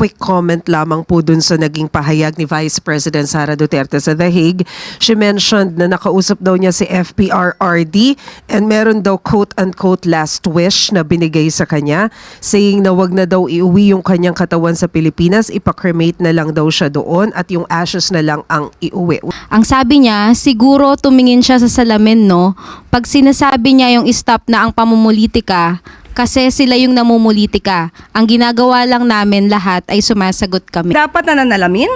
quick comment lamang po dun sa naging pahayag ni Vice President Sara Duterte sa The Hague. She mentioned na nakausap daw niya si FPRRD and meron daw quote-unquote last wish na binigay sa kanya saying na wag na daw iuwi yung kanyang katawan sa Pilipinas, ipakremate na lang daw siya doon at yung ashes na lang ang iuwi. Ang sabi niya, siguro tumingin siya sa salamin, no? Pag sinasabi niya yung stop na ang pamumulitika, kasi sila yung namumulitika. Ang ginagawa lang namin lahat ay sumasagot kami. Dapat nananalamin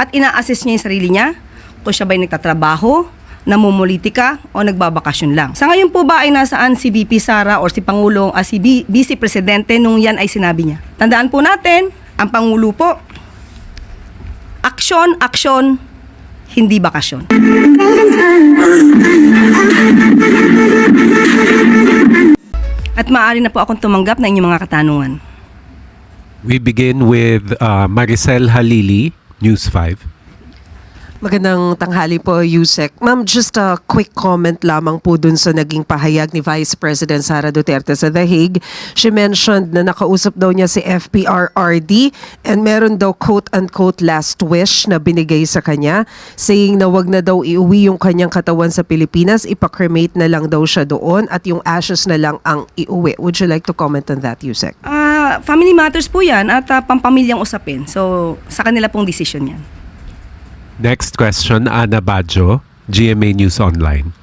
at ina-assess niya yung sarili niya kung siya ba'y nagtatrabaho, namumulitika o nagbabakasyon lang. Sa ngayon po ba ay nasaan si VP Sara or si Pangulong, ah, si B- Vice Presidente nung yan ay sinabi niya? Tandaan po natin, ang Pangulo po, aksyon, aksyon, hindi bakasyon. At maaari na po akong tumanggap ng inyong mga katanungan. We begin with uh, Maricel Halili, News 5. Magandang tanghali po, Yusek. Ma'am, just a quick comment lamang po dun sa naging pahayag ni Vice President Sara Duterte sa The Hague. She mentioned na nakausap daw niya si FPRRD and meron daw quote-unquote last wish na binigay sa kanya saying na wag na daw iuwi yung kanyang katawan sa Pilipinas, ipakremate na lang daw siya doon at yung ashes na lang ang iuwi. Would you like to comment on that, Yusek? Ah, family matters po yan at ah, pampamilyang usapin. So, sa kanila pong decision yan. Next question, Ana Bajo, GMA News Online.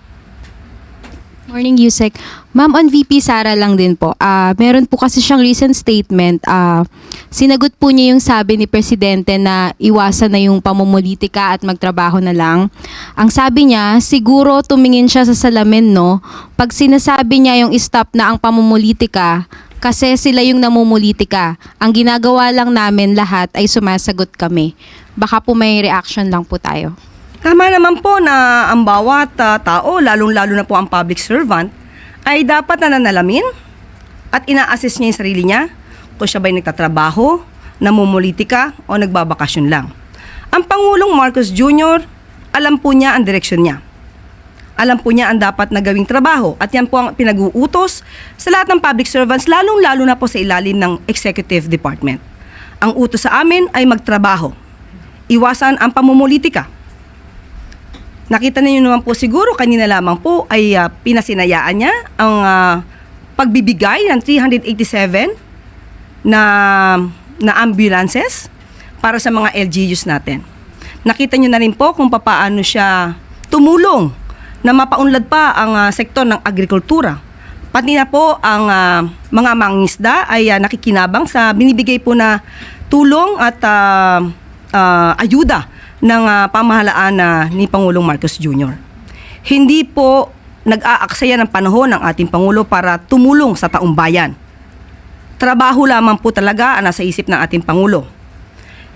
Morning, Yusek. Ma'am, on VP Sara lang din po. Ah, meron po kasi siyang recent statement. Ah, sinagot po niya yung sabi ni Presidente na iwasan na yung pamumulitika at magtrabaho na lang. Ang sabi niya, siguro tumingin siya sa salamin, no? Pag sinasabi niya yung stop na ang pamumulitika, kasi sila yung namumulitika. Ang ginagawa lang namin lahat ay sumasagot kami. Baka po may reaction lang po tayo. Tama naman po na ang bawat ah, tao, lalong-lalo na po ang public servant, ay dapat nananalamin at ina-assess niya yung sarili niya kung siya ba'y nagtatrabaho, namumulitika o nagbabakasyon lang. Ang Pangulong Marcos Jr., alam po niya ang direksyon niya. Alam po niya ang dapat na gawing trabaho at yan po ang pinag-uutos sa lahat ng public servants, lalong-lalo na po sa ilalim ng Executive Department. Ang utos sa amin ay magtrabaho. Iwasan ang pamumulitika. Nakita niyo naman po siguro kanina lamang po ay ah, pinasinayaan niya ang ah, pagbibigay ng 387 na na ambulances para sa mga LGUs natin. Nakita niyo na rin po kung papaano siya tumulong na mapaunlad pa ang ah, sektor ng agrikultura. Pati na po ang ah, mga mangingisda ay ah, nakikinabang sa binibigay po na tulong at ah, ah, ayuda ng ah, pamahalaan na ni Pangulong Marcos Jr. Hindi po nag-aaksaya ng panahon ng ating Pangulo para tumulong sa taong bayan. Trabaho lamang po talaga ang nasa isip ng ating Pangulo.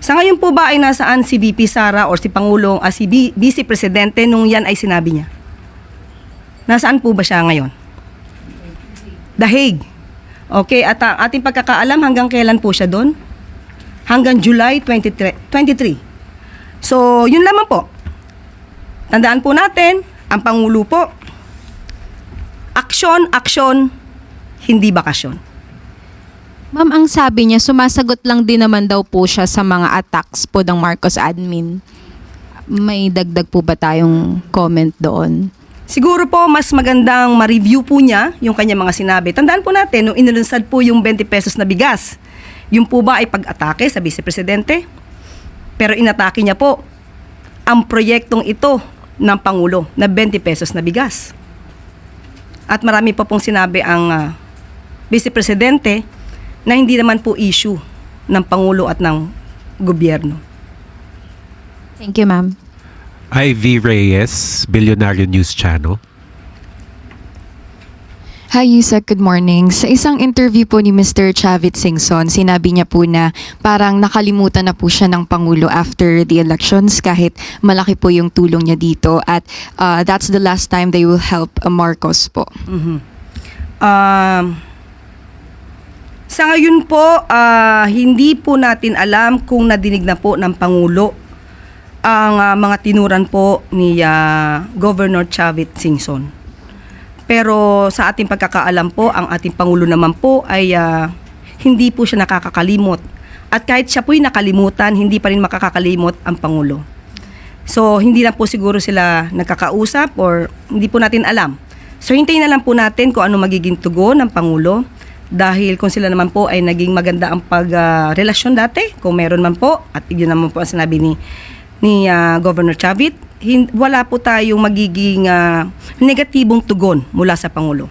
Sa ngayon po ba ay nasaan si VP Sara or si Pangulong, ah, si B- Vice Presidente nung yan ay sinabi niya? Nasaan po ba siya ngayon? Hague. Okay, at ang ating pagkakaalam hanggang kailan po siya doon? Hanggang July 23. 23. So, yun lamang po. Tandaan po natin, ang Pangulo po, aksyon, aksyon, hindi bakasyon. Ma'am, ang sabi niya, sumasagot lang din naman daw po siya sa mga attacks po ng Marcos admin. May dagdag po ba tayong comment doon? Siguro po mas magandang ma-review po niya yung kanya mga sinabi. Tandaan po natin, nung inilunsad po yung 20 pesos na bigas, yung po ba ay pag-atake sa Vice Presidente? Pero inatake niya po ang proyektong ito ng Pangulo na 20 pesos na bigas. At marami pa pong sinabi ang ah, Vice Presidente na hindi naman po issue ng Pangulo at ng gobyerno. Thank you, ma'am. Ivy Reyes, Billionaire News Channel. Hi Yusek, good morning. Sa isang interview po ni Mr. Chavit Singson, sinabi niya po na parang nakalimutan na po siya ng Pangulo after the elections kahit malaki po yung tulong niya dito at uh, that's the last time they will help uh, Marcos po. Um, sa ngayon po, ah, hindi po natin alam kung nadinig na po ng Pangulo ang ah, mga tinuran po ni ah, Governor Chavit Singson. Pero sa ating pagkakaalam po, ang ating Pangulo naman po ay ah, hindi po siya nakakakalimot At kahit siya po'y nakalimutan, hindi pa rin makakakalimot ang Pangulo. So, hindi lang po siguro sila nagkakausap or hindi po natin alam. So, hintayin na lang po natin kung ano magiging tugon ng Pangulo dahil kung sila naman po ay naging maganda ang pagrelasyon dati, kung meron man po, at yun naman po ang sinabi ni, ni ah, Governor Chavit, hin- wala po tayong magiging ah, negatibong tugon mula sa Pangulo.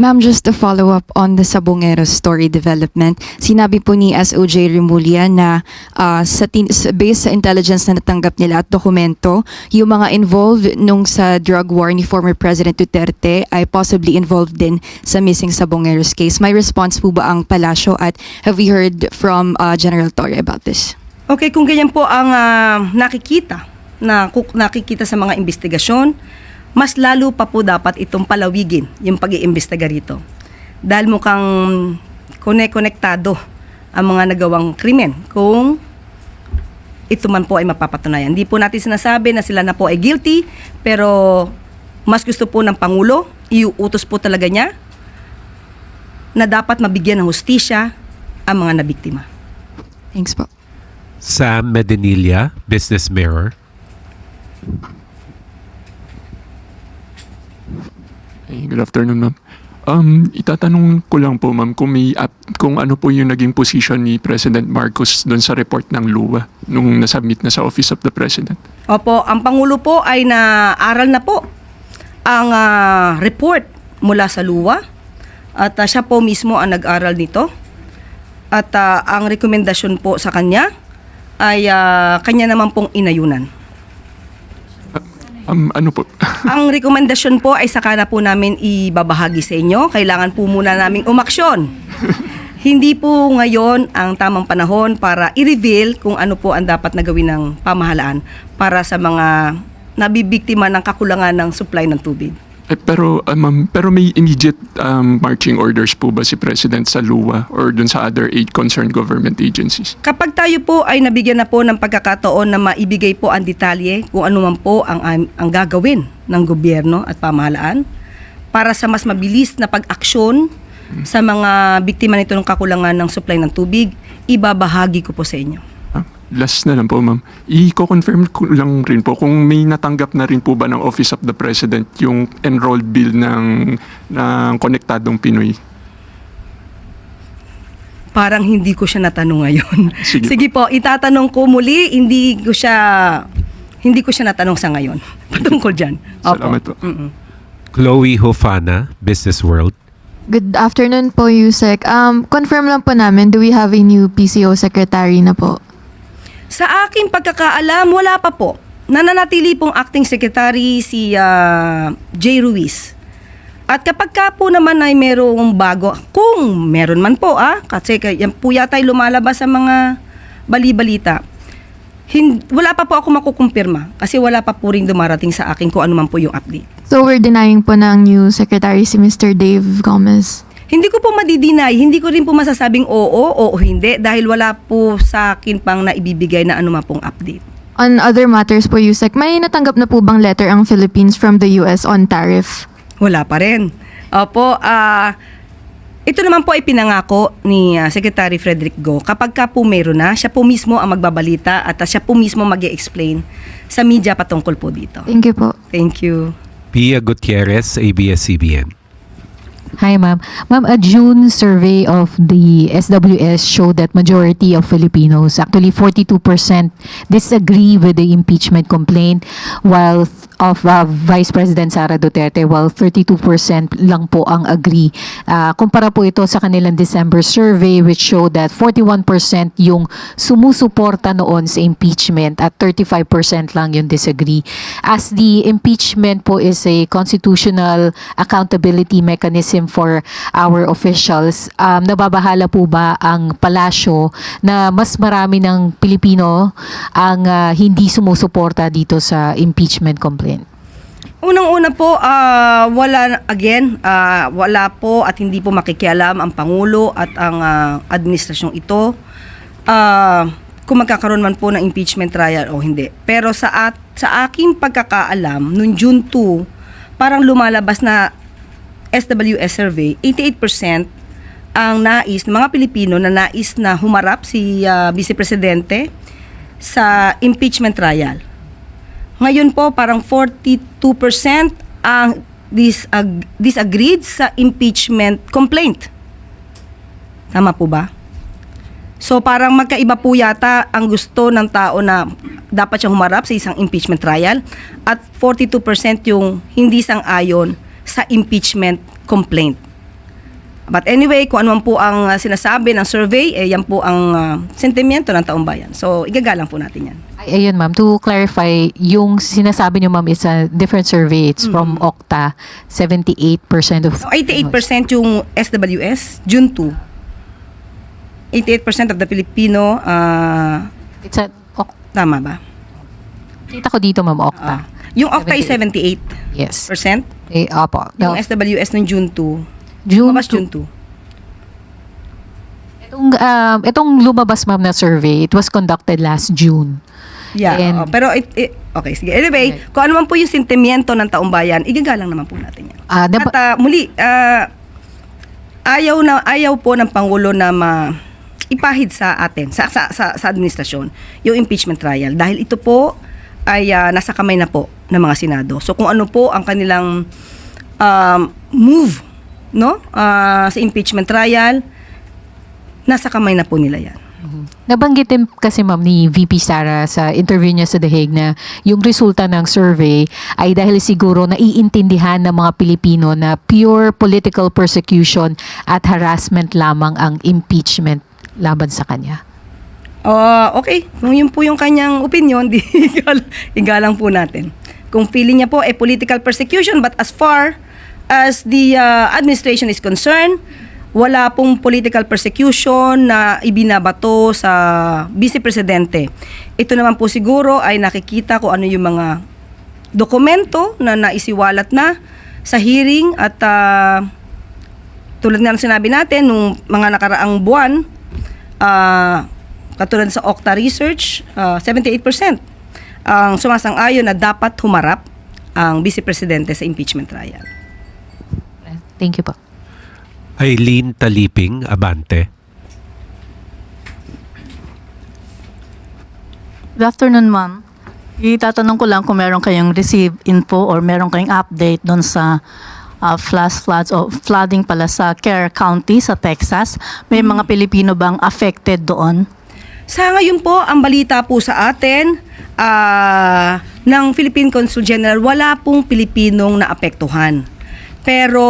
Ma'am, just to follow up on the Sabongero story development, sinabi po ni SOJ Remulla na ah, sa based sa intelligence na natanggap nila at dokumento, yung mga involved nung sa drug war ni former President Duterte ay possibly involved din sa missing Sabongero's case. May response po ba ang palasyo at have we heard from ah, General Torre about this? Okay, kung ganyan po ang ah, nakikita, na nakikita sa mga investigasyon, mas lalo pa po dapat itong palawigin yung pag-iimbestiga rito. Dahil mukhang kone-konektado ang mga nagawang krimen kung ito man po ay mapapatunayan. Hindi po natin sinasabi na sila na po ay guilty, pero mas gusto po ng Pangulo, iuutos po talaga niya na dapat mabigyan ng hustisya ang mga nabiktima. Thanks po. Sam Medinilla, Business Mirror. Hey, good afternoon, ma'am. Um, itatanong ko lang po, ma'am, kung, may, ap- kung ano po yung naging position ni President Marcos doon sa report ng LUWA nung nasubmit na sa Office of the President. Opo, ang Pangulo po ay naaral na po ang ah, report mula sa luwa at ah, siya po mismo ang nag-aral nito. At ah, ang rekomendasyon po sa kanya ay ah, kanya naman pong inayunan. Um, ano po? ang rekomendasyon po ay saka na po namin ibabahagi sa inyo. Kailangan po muna naming umaksyon. Hindi po ngayon ang tamang panahon para i-reveal kung ano po ang dapat na gawin ng pamahalaan para sa mga nabibiktima ng kakulangan ng supply ng tubig. Eh, pero, ma'am, pero may immediate um, marching orders po ba si President sa LUWA or doon sa other eight concerned government agencies? Kapag tayo po ay nabigyan na po ng pagkakataon na maibigay po ang detalye kung ano man po ang, ang, ang gagawin ng gobyerno at pamahalaan para sa mas mabilis na pag-aksyon sa mga biktima nito ng kakulangan ng supply ng tubig, ibabahagi ko po sa inyo. Last na lang po, ma'am. I-confirm ko lang rin po kung may natanggap na rin po ba ng Office of the President yung enrolled bill ng, ng konektadong Pinoy. Parang hindi ko siya natanong ngayon. Sige Sige po, itatanong ko muli, hindi ko siya hindi ko siya natanong sa ngayon. Patungkol diyan. Salamat po. Chloe Hofana, Business World. Good afternoon po, Yusek. Um, confirm lang po namin, do we have a new PCO secretary na po? Sa aking pagkakaalam, wala pa po. Nananatili pong acting secretary si ah, Jay Ruiz. At kapag ka po naman ay merong bago, kung meron man po ah, kasi yan po yata ay lumalabas sa mga bali-balita, wala pa po ako makukumpirma kasi wala pa po rin dumarating sa akin kung ano man po yung update. So we're denying po ng new secretary si Mr. Dave Gomez. Hindi ko po madidinay, hindi ko rin po masasabing oo o hindi dahil wala po sa akin pang naibibigay na ano man pong update. On other matters po, Yusek, may natanggap na po bang letter ang Philippines from the US on tariff? Wala pa rin. Opo, ah ito naman po ay pinangako ni ah, Secretary Frederick Go. Kapag ka po meron na, siya po mismo ang magbabalita at ah, siya po mismo mag explain sa media patungkol po dito. Thank you po. Thank you. Pia Gutierrez, ABS-CBN. Hi, ma'am. Ma'am, a June survey of the SWS showed that majority of Filipinos, actually 42%, disagree with the impeachment complaint, while of uh, Vice President Sara Duterte, while 32% lang po ang agree. Uh, kumpara po ito sa kanilang December survey which showed that 41% yung sumusuporta noon sa impeachment at 35% lang yung disagree. As the impeachment po is a constitutional accountability mechanism for our officials, um, nababahala po ba ang palasyo na mas marami ng Pilipino ang ah, hindi sumusuporta dito sa impeachment complaint? Unang-una po, ah, wala again, ah, wala po at hindi po makikialam ang pangulo at ang ah, administrasyong ito. Ah, kung magkakaroon man po ng impeachment trial o hindi. Pero sa at sa aking pagkakaalam, noong June 2, parang lumalabas na SWS survey, 88% ang nais ng mga Pilipino na nais na humarap si ah, Vice Presidente sa impeachment trial. Ngayon po, parang 42% ang disag- disagreed sa impeachment complaint. Tama po ba? So parang magkaiba po yata ang gusto ng tao na dapat siya humarap sa isang impeachment trial at 42% yung hindi sang-ayon sa impeachment complaint. But anyway, kung ano po ang uh, sinasabi ng survey, eh yan po ang uh, sentimiento ng taong bayan. So igagalang po natin yan. Ay, ayun ma'am, to clarify, yung sinasabi niyo ma'am is a different survey. It's from Okta, 78% of... So 88% yung SWS, June 2. 88% of the Filipino, ah, It's a, ok, tama ba? kita ko dito ma'am, Ah. Okta. yung Okta ay 78%. Yes. Eh, opo. Yung No, SWS ng June 2. June, Lumabas June 2. Itong, um, itong lumabas ma'am na survey, it was conducted last June. Yeah, And- oo. pero it, it- okay, sige. Anyway, Okay. kung ano man po yung sentimiento ng taong bayan, igagalang naman po natin yan. Dab- At ah, muli, ah, ayaw na ayaw po ng pangulo na ma ipahid sa atin sa sa, sa, sa administrasyon yung impeachment trial dahil ito po ay ah, nasa kamay na po ng mga senado. So kung ano po ang kanilang um, move no ah, sa impeachment trial nasa kamay na po nila yan. Nabanggit din kasi ma'am ni VP Sara sa interview niya sa The Hague na yung resulta ng survey ay dahil siguro naiintindihan ng mga Pilipino na pure political persecution at harassment lamang ang impeachment laban sa kanya. Ah, okay. Kung yun po yung kanyang opinion, di igal- igalang po natin. Kung feeling niya po ay political persecution, but as far as the ah, administration is concerned, wala pong political persecution na ibinabato sa vice presidente. Ito naman po siguro ay nakikita kung ano yung mga dokumento na naisiwalat na sa hearing at ah, tulad nga ng sinabi natin nung mga nakaraang buwan, ah, katulad sa Okta Research, ah, 78% ang sumasang-ayon na dapat humarap ang vice presidente sa impeachment trial. Thank you po. Eileen Taliping, Abante. Good afternoon, ma'am. Itatanong ko lang kung meron kayong receive info or meron kayong update doon sa uh, flash floods o flooding pala sa Kerr County sa Texas. May mga Pilipino bang affected doon? Sa ngayon po, ang balita po sa atin ah, ng Philippine Consul General, wala pong Pilipinong naapektuhan. Pero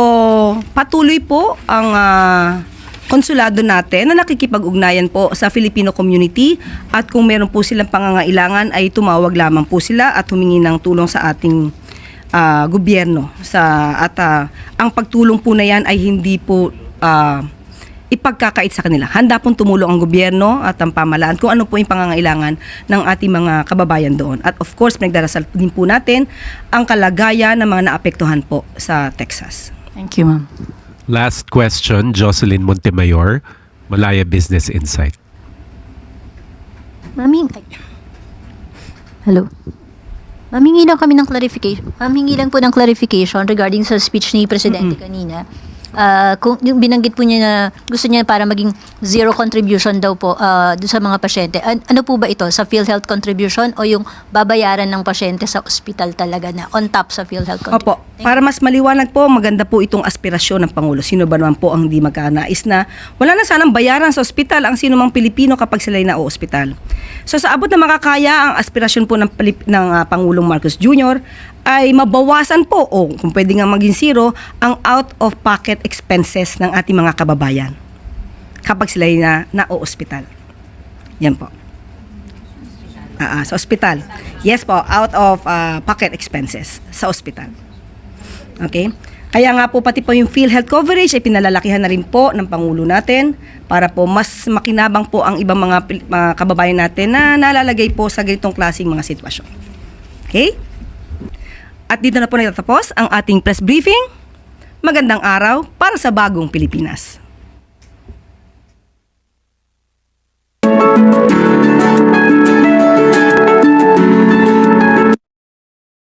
patuloy po ang ah, konsulado natin na nakikipag-ugnayan po sa Filipino community. At kung meron po silang pangangailangan ay tumawag lamang po sila at humingi ng tulong sa ating ah, gobyerno. Sa at ah, ang pagtulong po na yan ay hindi po ah, ipagkakait sa kanila. Handa pong tumulong ang gobyerno at ang pamalaan kung ano po yung pangangailangan ng ating mga kababayan doon. At of course, pinagdarasal din po natin ang kalagayan ng mga naapektuhan po sa Texas. Thank you, ma'am. Last question, Jocelyn Montemayor, Malaya Business Insight. Maming... Hello. Mamingi lang kami ng clarification. Mamingi lang po ng clarification regarding sa speech ni Presidente kanina. Ah, kung yung binanggit po niya na gusto niya para maging zero contribution daw po doon sa mga pasyente. An- ano po ba ito? Sa PhilHealth contribution o yung babayaran ng pasyente sa ospital talaga na on top sa PhilHealth contribution? Opo, para mas maliwanag po, maganda po itong aspirasyon ng Pangulo. Sino ba naman po ang hindi magkanais na wala na sanang bayaran sa ospital ang sino mang Pilipino kapag sila'y na-ospital. So sa abot na makakaya, ang aspirasyon po ng, Pilip- ng ah, Pangulong Marcos Jr. ay mabawasan po o kung pwede nga maging zero ang out-of-pocket expenses ng ating mga kababayan kapag sila'y na na-ospital. Yan po. Ah, sa ospital. Yes po, out of ah, pocket expenses sa ospital. Okay? Kaya nga po pati po yung PhilHealth coverage ay pinalalakihan na rin po ng Pangulo natin para po mas makinabang po ang ibang mga, mga kababayan natin na nalalagay po sa ganitong klaseng mga sitwasyon. Okay? At dito na po natatapos ang ating press briefing. Magandang araw para sa bagong Pilipinas.